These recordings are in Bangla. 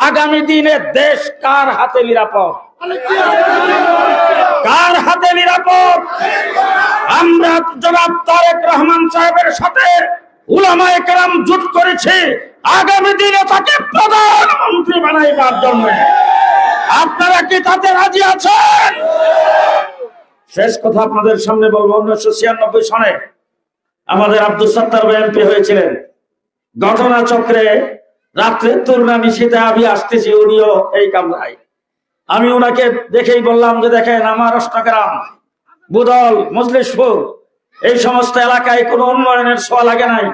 আগামী দিনে দেশ কার হাতে নিরাপদ? কার হাতে নিরাপদ? আমরা জনাব তারেক রহমান সাহেবের সাথে উলামায়ে কেরাম জুট করেছি। আগামী দিনে তাকে প্রধানমন্ত্রী বানাইবার জন্য। আপনারা কি তাতে রাজি আছেন? শেষ কথা আপনাদের সামনে বলব, উনিশশো ছিয়ানব্বই সনে আমাদের আব্দুল সত্তার এমপি হয়েছিলেন। ঘটনা চক্রে রাত্রে তরুণা মিশিতে আমি আসতেছি, উনিও এই কামরায়। আমি ওনাকে দেখেই বললাম যে দেখেন আমার অষ্টগ্রাম, বুদল, মজলিশপুর, এই সমস্ত এলাকায় কোনো উন্নয়নের ছোঁয়া লাগে নাই।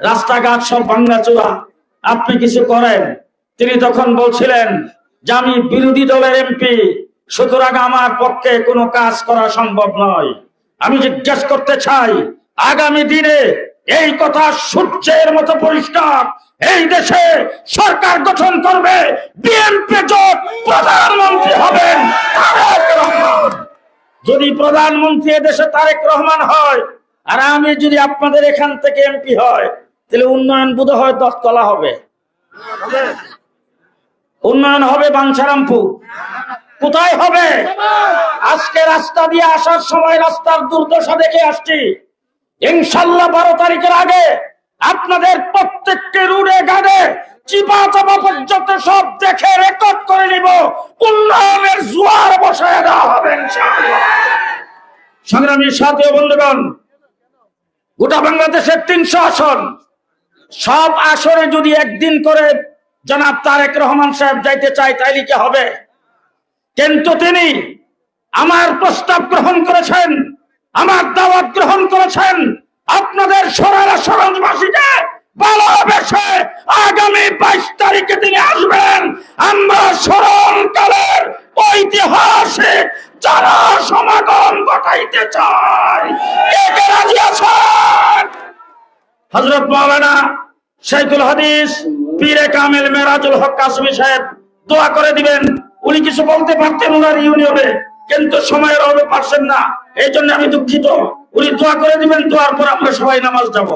রাস্তাঘাট সব ভাঙ্গা চূড়া আপনি কিছু করেন। তিনি তখন বলছিলেন, যে আমি বিরোধী দলের এমপি, সুতরাং আমার পক্ষে কোনো কাজ করা সম্ভব নয়। আমি জিজ্ঞেস করতে চাই, আগামী দিনে এই কথা সূর্যের মতো পরিষ্কার এই দেশে সরকার গঠন করবে বিএনপি জোট প্রধানমন্ত্রী হবেন যদি প্রধানমন্ত্রী দেশে তারেক রহমান হয়, আর আমি যদি আপনাদের এখান থেকে এমপি হয়, তাহলে উন্নয়ন বোধ হয় দশতলা হবে। উন্নয়ন হবে বাঞ্ছারামপুর। কোথায় হবে? আজকে রাস্তা দিয়ে আসার সময় রাস্তার দুর্দশা দেখে আসছি। ইনশাল্লাহ বারো তারিখের আগে আপনাদের প্রত্যেককে রুড়ে গাড়ে চিপা চাপা পর্যন্ত সব দেখে রেকর্ড করে নিব। উন্নয়নের জোয়ার বসায় দেওয়া হবে সংগ্রামী সাথী বন্ধুগণ, গোটা বাংলাদেশের তিনশো আসন, সব আসরে যদি একদিন করে জনাব তারেক রহমান সাহেব যাইতে চায়, তাইলে কি হবে? কিন্তু তিনি আমার প্রস্তাব গ্রহণ করেছেন, আমার দাওয়াত গ্রহণ করেছেন আপনাদের সরারা সরঞ্জবাসীকে ভালোবেসে আগামী বাইশ তারিখে তিনি আসবেন। আমরা স্মরণকালের ঐতিহাসিক যারা সমাগম ঘটাইতে চাই। হজরত মাওলানা শাইখুল হাদিস, পীরে কামেল মেরাজুল হক কাসমি সাহেব, দোয়া করে দিবেন। উনি কিছু বলতে পারতেন ওনার ইউনিয়নে, কিন্তু সময়ের অভাবে পারছেন না। এই জন্য আমি দুঃখিত। উনি দোয়া করে দিবেন দোয়ার পর আমরা সবাই নামাজ যাব।